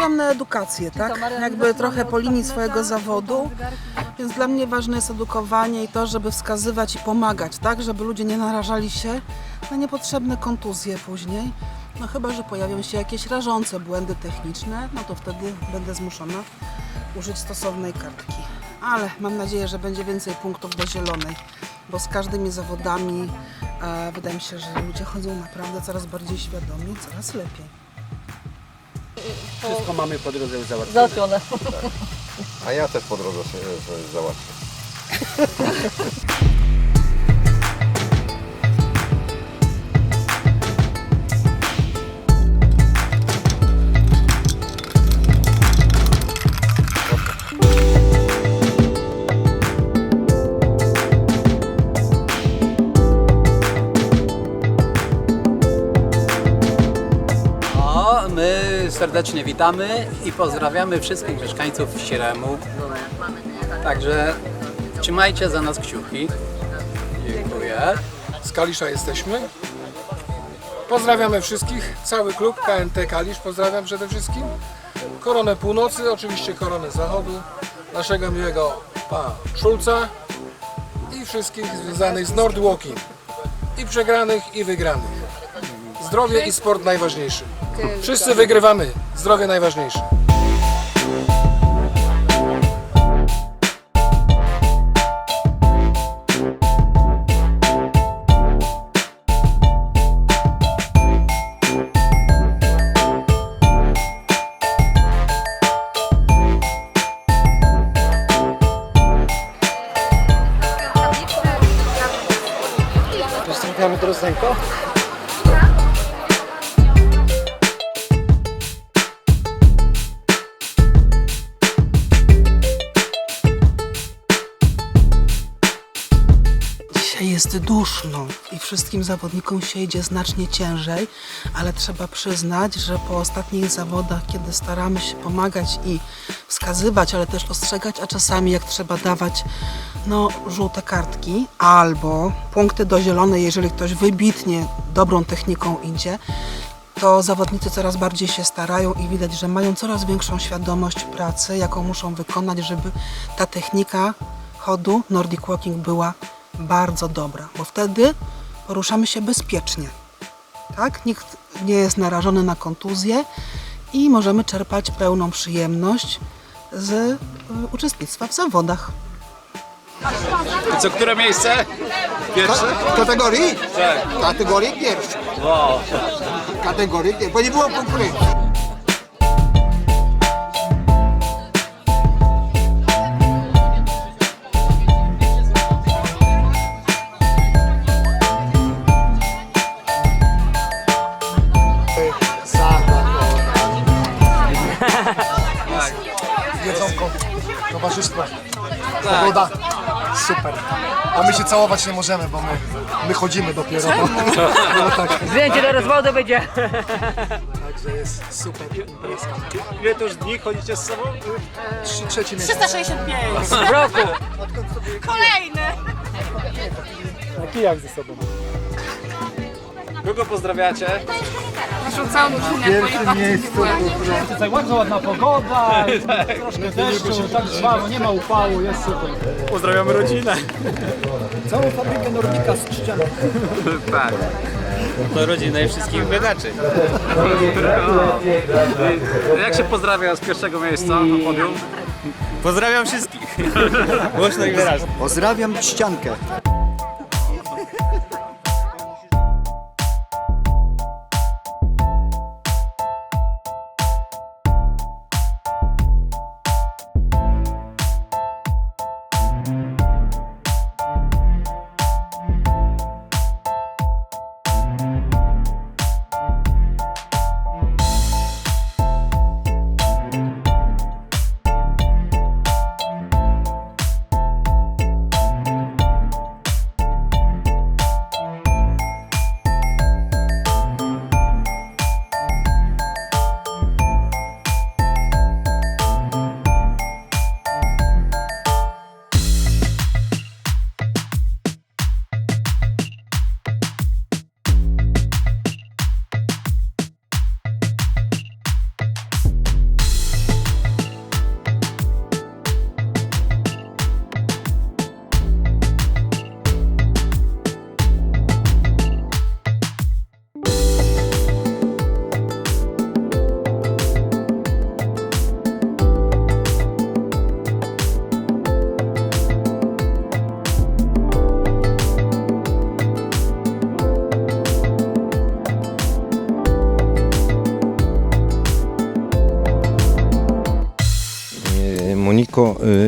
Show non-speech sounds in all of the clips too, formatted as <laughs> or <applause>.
Stawiam na edukację, tak? Jakby trochę po linii swojego zawodu. Więc dla mnie ważne jest edukowanie i to, żeby wskazywać i pomagać, tak? Żeby ludzie nie narażali się na niepotrzebne kontuzje później. No chyba, że pojawią się jakieś rażące błędy techniczne, no to wtedy będę zmuszona użyć stosownej kartki. Ale mam nadzieję, że będzie więcej punktów do zielonej, bo z każdymi zawodami e, wydaje mi się, że ludzie chodzą naprawdę coraz bardziej świadomi, coraz lepiej. Wszystko mamy po drodze już załatwione. Załatwione. A ja też po drodze sobie sobie załatwię. <laughs> serdecznie witamy i pozdrawiamy wszystkich mieszkańców Śremu. Także trzymajcie za nas kciuki. Dziękuję. Z Kalisza jesteśmy. Pozdrawiamy wszystkich, cały klub KNT Kalisz pozdrawiam przede wszystkim. Koronę Północy, oczywiście Koronę Zachodu, naszego miłego pana Szulca i wszystkich związanych z Nordwalking. I przegranych, i wygranych. Zdrowie i sport najważniejszy. Wszyscy wygrywamy. Zdrowie najważniejsze. Jest duszno i wszystkim zawodnikom się idzie znacznie ciężej, ale trzeba przyznać, że po ostatnich zawodach, kiedy staramy się pomagać i wskazywać, ale też ostrzegać, a czasami jak trzeba dawać no, żółte kartki albo punkty do zielonej, jeżeli ktoś wybitnie dobrą techniką idzie, to zawodnicy coraz bardziej się starają i widać, że mają coraz większą świadomość pracy, jaką muszą wykonać, żeby ta technika chodu Nordic Walking była bardzo dobra, bo wtedy poruszamy się bezpiecznie. Tak? Nikt nie jest narażony na kontuzję i możemy czerpać pełną przyjemność z y, uczestnictwa w zawodach. Co, które miejsce? Pierwsze? Kategorii? Tak. Kategorii pierwszej. Wow. Kategorii pierwszej, bo nie było konkurencji. Pogoda, super. A my się całować nie możemy, bo my, my chodzimy dopiero. No, <laughs> tak, Zdjęcie do rozwodu będzie. także jest super imprezka. Ile to już dni chodzicie z sobą? Trzy, trzeci miesiąc. 365. W roku. Kolejny. Kogo pozdrawiacie? Naszą całą miejsce. Tutaj bardzo ładna pogoda, <laughs> troszkę deszczu, tak żwawo, nie ma upału, jest super. Pozdrawiamy rodzinę. Całą fabrykę Nordika z Trzciana. <laughs> Tak. To rodzina i wszystkich biedaczy. Jak się pozdrawia z pierwszego miejsca na podium? Pozdrawiam wszystkich. Głośno i wyraźnie. Pozdrawiam ściankę.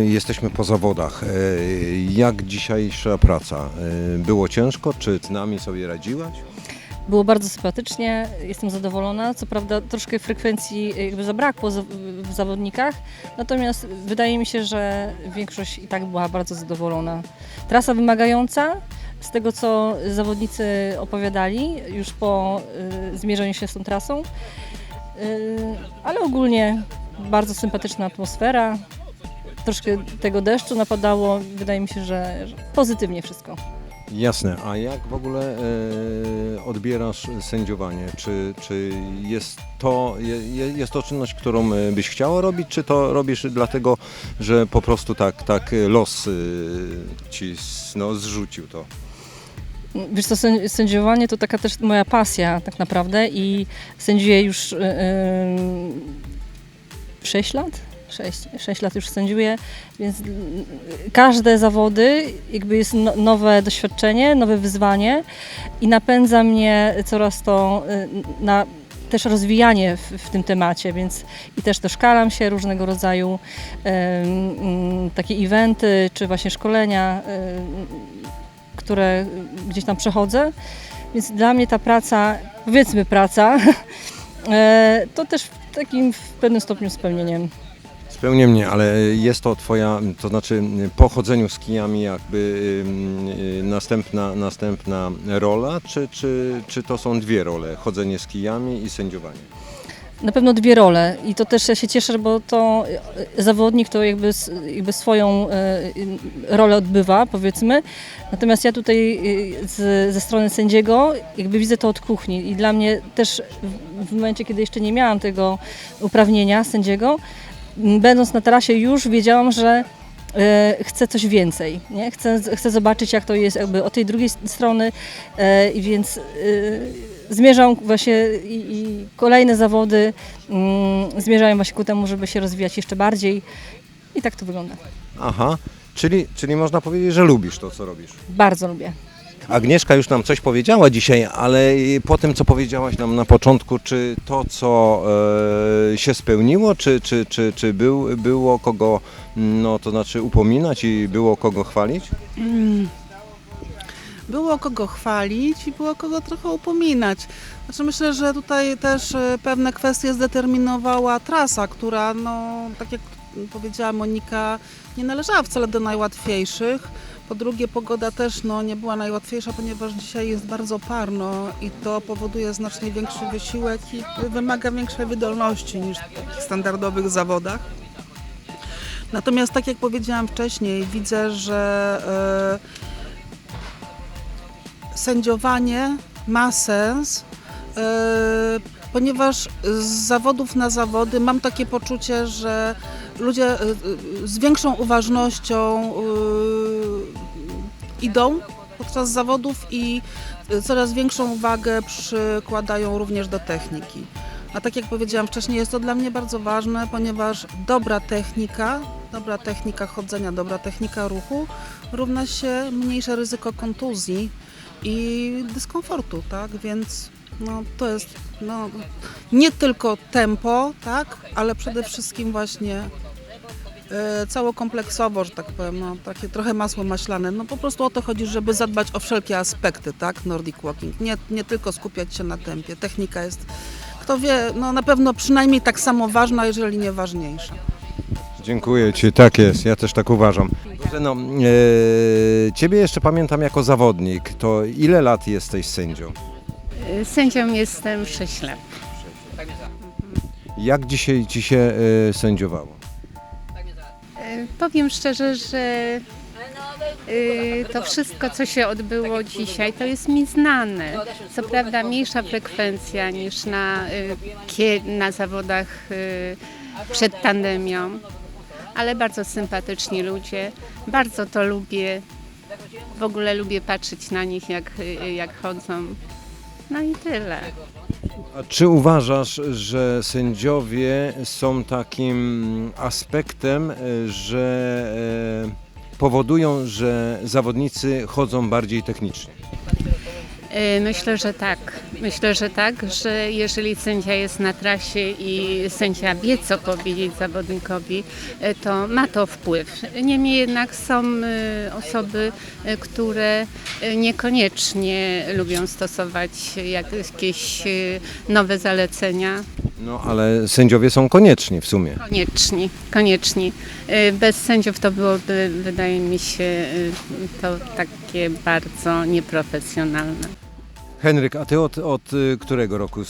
Jesteśmy po zawodach. Y, Jak dzisiejsza praca? Y, Było ciężko? Czy z nami sobie radziłaś? Było bardzo sympatycznie, jestem zadowolona. Co prawda troszkę frekwencji jakby zabrakło za- w zawodnikach, natomiast wydaje mi się, że większość i tak była bardzo zadowolona. Trasa wymagająca, z tego co zawodnicy opowiadali już po y, zmierzeniu się z tą trasą, y, ale ogólnie bardzo sympatyczna atmosfera. Troszkę tego deszczu napadało, wydaje mi się, że, że pozytywnie wszystko. Jasne. A jak w ogóle y, odbierasz sędziowanie? Czy, czy jest, to, je, je- jest to czynność, którą y, byś chciała robić, czy to robisz dlatego, że po prostu tak, tak los y, ci no, zrzucił to? Wiesz co, sędzi- sędziowanie to taka też moja pasja tak naprawdę i sędziuję już yy, 6 lat? 6, 6 lat już sędziuję, więc każde zawody jakby jest no, nowe doświadczenie, nowe wyzwanie i napędza mnie coraz to yy, na też rozwijanie w, w tym temacie, więc i też doszkalam się różnego rodzaju mm, takie eventy, czy właśnie szkolenia, em, które gdzieś tam przechodzę. Więc dla mnie ta praca, powiedzmy praca, <laughs> e, to też takim w pewnym stopniu spełnieniem. Spełnię mnie, ale jest to twoja, to znaczy po chodzeniu z kijami jakby y, y, następna, następna rola, czy, czy, czy to są dwie role, chodzenie z kijami i sędziowanie? Na pewno dwie role i to też ja się cieszę, bo to zawodnik to jakby, jakby swoją rolę odbywa, powiedzmy. Natomiast ja tutaj z, ze strony sędziego jakby widzę to od kuchni i dla mnie też w, momencie, kiedy jeszcze nie miałam tego uprawnienia sędziego, będąc na trasie już wiedziałam, że e, chcę coś więcej, nie? Chcę, chcę zobaczyć jak to jest jakby od tej drugiej strony e, i więc e, zmierzam właśnie i, i kolejne zawody mm, zmierzają właśnie ku temu, żeby się rozwijać jeszcze bardziej i tak to wygląda. Aha, czyli, czyli można powiedzieć, że lubisz to, co robisz. Bardzo lubię. Agnieszka już nam coś powiedziała dzisiaj, ale po tym, co powiedziałaś nam na początku, czy to, co e, się spełniło, czy, czy, czy, czy był, było kogo, no to znaczy upominać i było kogo chwalić? Było kogo chwalić i było kogo trochę upominać. Znaczy myślę, że tutaj też e, pewne kwestie zdeterminowała trasa, która, no, tak jak powiedziała Monika, nie należała wcale do najłatwiejszych. Po drugie, pogoda też no, nie była najłatwiejsza, ponieważ dzisiaj jest bardzo parno i to powoduje znacznie większy wysiłek i wymaga większej wydolności niż w standardowych zawodach. Natomiast tak jak powiedziałam wcześniej, widzę, że e, sędziowanie ma sens, e, ponieważ z zawodów na zawody mam takie poczucie, że ludzie e, z większą uważnością idą podczas zawodów i e, coraz większą uwagę przykładają również do techniki. A tak jak powiedziałam wcześniej, jest to dla mnie bardzo ważne, ponieważ dobra technika, dobra technika chodzenia, dobra technika ruchu równa się mniejsze ryzyko kontuzji i dyskomfortu, tak? Więc no, to jest no, nie tylko tempo, tak? Ale przede wszystkim właśnie całokompleksowo, że tak powiem, no, takie trochę masło maślane. No po prostu o to chodzi, żeby zadbać o wszelkie aspekty, tak? Nordic Walking. Nie, nie tylko skupiać się na tempie. Technika jest, kto wie, no na pewno przynajmniej tak samo ważna, jeżeli nie ważniejsza. Dziękuję Ci, tak jest, ja też tak uważam. No, e, ciebie jeszcze pamiętam jako zawodnik, to ile lat jesteś sędzią? Sędzią jestem 6 lat. Jak dzisiaj Ci się e, sędziowało? Powiem szczerze, że e, to wszystko, co się odbyło dzisiaj, to jest mi znane. Co prawda mniejsza frekwencja niż na, kie- na zawodach e, przed pandemią, ale bardzo sympatyczni ludzie. Bardzo to lubię. W ogóle lubię patrzeć na nich, jak, jak chodzą. No i tyle. A czy uważasz, że sędziowie są takim aspektem, e, że e, powodują, że zawodnicy chodzą bardziej technicznie? E, Myślę, że tak. Myślę, że tak, że jeżeli sędzia jest na trasie i sędzia wie, co powiedzieć zawodnikowi, e, to ma to wpływ. Niemniej jednak są e, osoby, które niekoniecznie lubią stosować jakieś nowe zalecenia. No ale sędziowie są konieczni w sumie. Konieczni, konieczni. E, Bez sędziów to byłoby, wydaje mi się, e, to takie bardzo nieprofesjonalne. Henryk, a ty od, od y, którego roku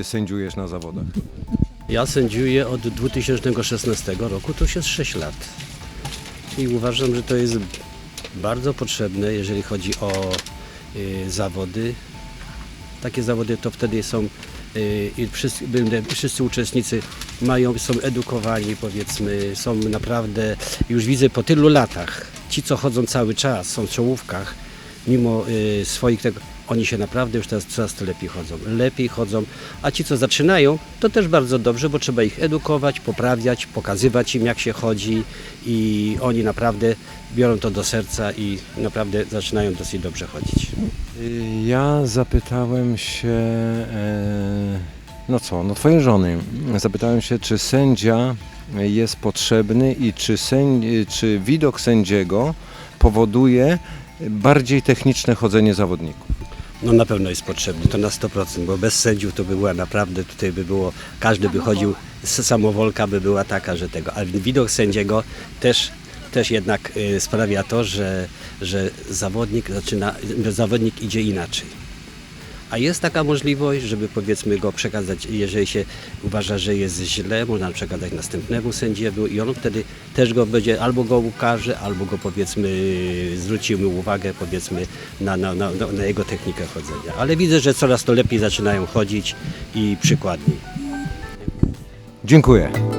y, sędziujesz na zawodach? Ja sędziuję od 2016 roku, to już jest 6 lat. I uważam, że to jest bardzo potrzebne, jeżeli chodzi o y, zawody. Takie zawody to wtedy są y, i wszyscy, wszyscy uczestnicy mają, są edukowani, powiedzmy, są naprawdę, już widzę po tylu latach, ci co chodzą cały czas, są w czołówkach, mimo y, swoich tego, oni się naprawdę już teraz coraz lepiej chodzą. Lepiej chodzą, a ci co zaczynają, to też bardzo dobrze, bo trzeba ich edukować, poprawiać, pokazywać im jak się chodzi i oni naprawdę biorą to do serca i naprawdę zaczynają dosyć dobrze chodzić. Ja zapytałem się, e, no co, no twojej żony, zapytałem się, czy sędzia jest potrzebny i czy, czy widok sędziego powoduje bardziej techniczne chodzenie zawodników. No na pewno jest potrzebny, to na 100%, bo bez sędziów to by była naprawdę, tutaj by było, każdy by chodził, samowolka by była taka, że tego, ale widok sędziego też, też jednak y, sprawia to, że, że zawodnik zaczyna, zawodnik idzie inaczej. A jest taka możliwość, żeby powiedzmy go przekazać, jeżeli się uważa, że jest źle, można przekazać następnemu sędziemu i on wtedy też go będzie, albo go ukaże, albo go powiedzmy zwrócimy uwagę powiedzmy na, na, na, na jego technikę chodzenia. Ale widzę, że coraz to lepiej zaczynają chodzić i przykładniej. Dziękuję.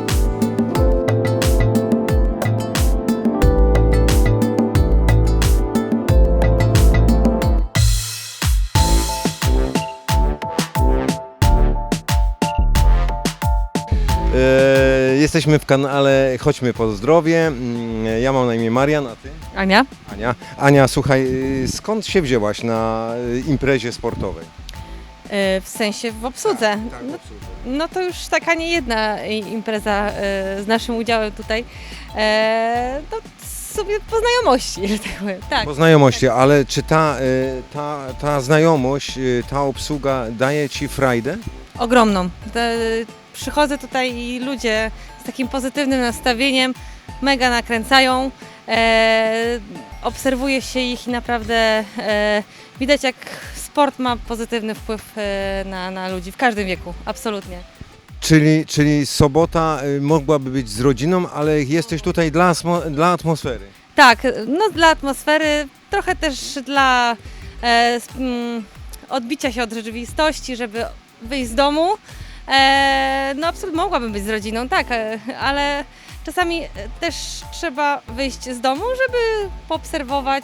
Jesteśmy w kanale Chodźmy po zdrowie. Mm, Ja mam na imię Marian, a ty? Ania? Ania. Ania, słuchaj, y, skąd się wzięłaś na y, imprezie sportowej? E, W sensie w obsłudze. No, no to już taka nie jedna i- impreza z naszym udziałem tutaj. E, No sobie po znajomości, że tak powiem. Tak. Po znajomości, ale czy ta, y, ta, ta znajomość, y, ta obsługa daje Ci frajdę? Ogromną. Te, przychodzę tutaj i ludzie z takim pozytywnym nastawieniem mega nakręcają. E, obserwuje się ich i naprawdę e, widać jak sport ma pozytywny wpływ e, na, na ludzi w każdym wieku. Absolutnie. Czyli, czyli sobota y, mogłaby być z rodziną, ale jesteś tutaj dla, dla atmosfery. Tak, no dla atmosfery, trochę też dla e, mm, odbicia się od rzeczywistości, żeby wyjść z domu. E, no absolutnie mogłabym być z rodziną, tak, e, ale czasami też trzeba wyjść z domu, żeby poobserwować,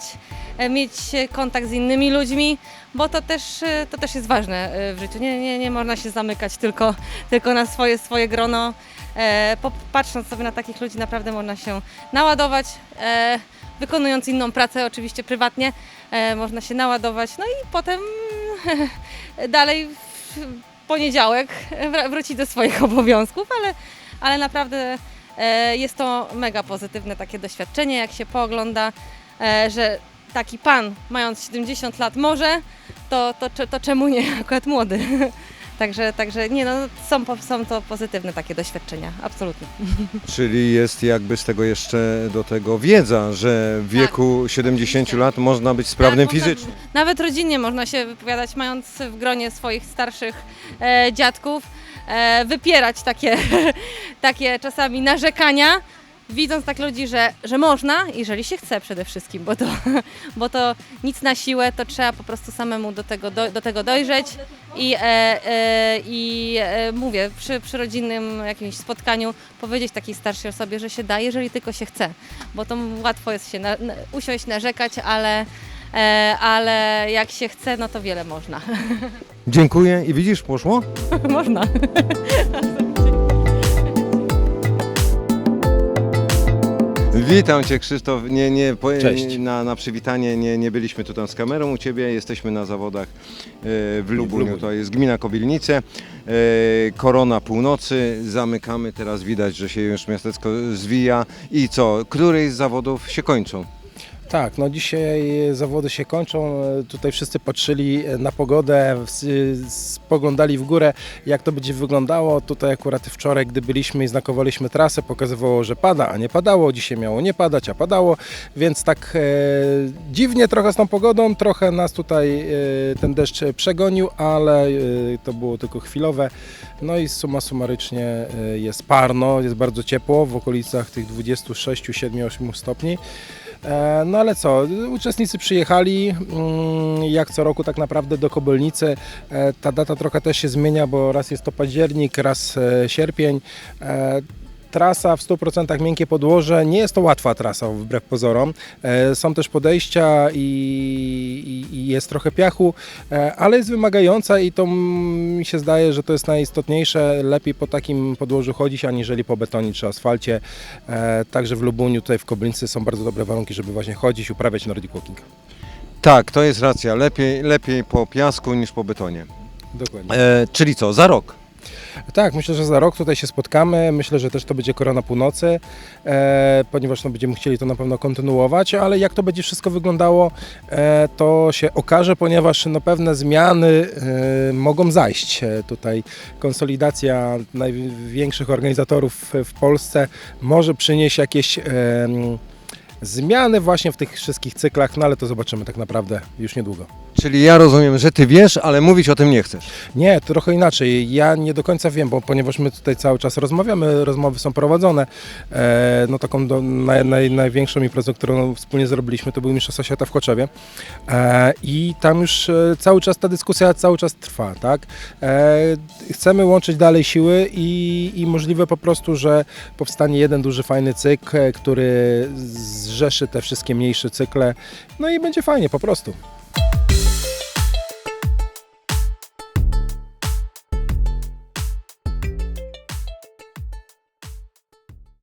e, mieć kontakt z innymi ludźmi, bo to też, e, to też jest ważne w życiu. Nie, nie, nie można się zamykać tylko, tylko na swoje, swoje grono. E, patrząc sobie na takich ludzi, naprawdę można się naładować. E, wykonując inną pracę, oczywiście prywatnie, e, można się naładować. No i potem <laughs> dalej poniedziałek wr- wrócić do swoich <laughs> obowiązków, ale, ale naprawdę e, jest to mega pozytywne takie doświadczenie, jak się poogląda, e, że taki pan, mając 70 lat może, to, to, to czemu nie <laughs> akurat młody? Także, także nie no, są, są to pozytywne takie doświadczenia, absolutnie. <laughs> Czyli jest jakby z tego jeszcze do tego wiedza, że w wieku 70 lat można być sprawnym Tak, można- fizycznie. Nawet rodzinnie można się wypowiadać, mając w gronie swoich starszych e, dziadków, e, wypierać takie, <laughs> takie czasami narzekania, widząc tak ludzi, że, że można, jeżeli się chce przede wszystkim, bo to, bo to nic na siłę, to trzeba po prostu samemu do tego, do, do tego dojrzeć i, e, e, i e, mówię, przy, przy rodzinnym jakimś spotkaniu powiedzieć takiej starszej osobie, że się da, jeżeli tylko się chce, bo to łatwo jest się na, na, usiąść, narzekać, ale, e, ale jak się chce, no to wiele można. <laughs> Dziękuję i widzisz, poszło? można. <laughs> Witam Cię Krzysztof. Nie, nie, po, Cześć. Na, na przywitanie nie, nie byliśmy tutaj z kamerą u Ciebie. Jesteśmy na zawodach e, w Lubuniu. To jest gmina Kowilnice. E, Korona północy. Zamykamy. Teraz widać, że się już miasteczko zwija. I co? Której z zawodów się kończą? Tak, no dzisiaj zawody się kończą. Tutaj wszyscy patrzyli na pogodę, spoglądali w górę, jak to będzie wyglądało. Tutaj akurat wczoraj, gdy byliśmy i znakowaliśmy trasę, pokazywało, że pada, a nie padało. Dzisiaj miało nie padać, a padało, więc tak e, dziwnie trochę z tą pogodą, trochę nas tutaj e, ten deszcz przegonił, ale e, to było tylko chwilowe. No i suma sumarycznie e, jest parno, jest bardzo ciepło, w okolicach tych 26, 7, 8 stopni. E, No ale co, uczestnicy przyjechali mm, jak co roku tak naprawdę do Kobylnicy. E, Ta data trochę też się zmienia, bo raz jest to październik, raz e, sierpień. Trasa w 100% miękkie podłoże, nie jest to łatwa trasa wbrew pozorom. E, Są też podejścia i, i, i jest trochę piachu, e, ale jest wymagająca i to mi się zdaje, że to jest najistotniejsze. Lepiej po takim podłożu chodzić, aniżeli po betonie czy asfalcie. E, Także w Lubuniu, tutaj w Kobylnicy są bardzo dobre warunki, żeby właśnie chodzić, uprawiać Nordic Walking. Tak, to jest racja. Lepiej, lepiej po piasku niż po betonie. Dokładnie. E, czyli co? Za rok? Tak, myślę, że za rok tutaj się spotkamy. Myślę, że też to będzie Korona Północy, e, ponieważ no, będziemy chcieli to na pewno kontynuować, ale jak to będzie wszystko wyglądało, e, to się okaże, ponieważ no, pewne zmiany e, mogą zajść. E, tutaj konsolidacja największych organizatorów w- Polsce może przynieść jakieś em, zmiany właśnie w tych wszystkich cyklach, no ale to zobaczymy tak naprawdę już niedługo. Czyli ja rozumiem, że Ty wiesz, ale mówić o tym nie chcesz. Nie, trochę inaczej. Ja nie do końca wiem, bo ponieważ my tutaj cały czas rozmawiamy, rozmowy są prowadzone. E, no taką do, naj, naj, największą imprezą, którą wspólnie zrobiliśmy, to był Mistrzostwa Świata w Choczewie. E, I tam już e, cały czas ta dyskusja cały czas trwa, tak? E, chcemy łączyć dalej siły i, i możliwe po prostu, że powstanie jeden duży, fajny cykl, który zrzeszy te wszystkie mniejsze cykle. No i będzie fajnie po prostu.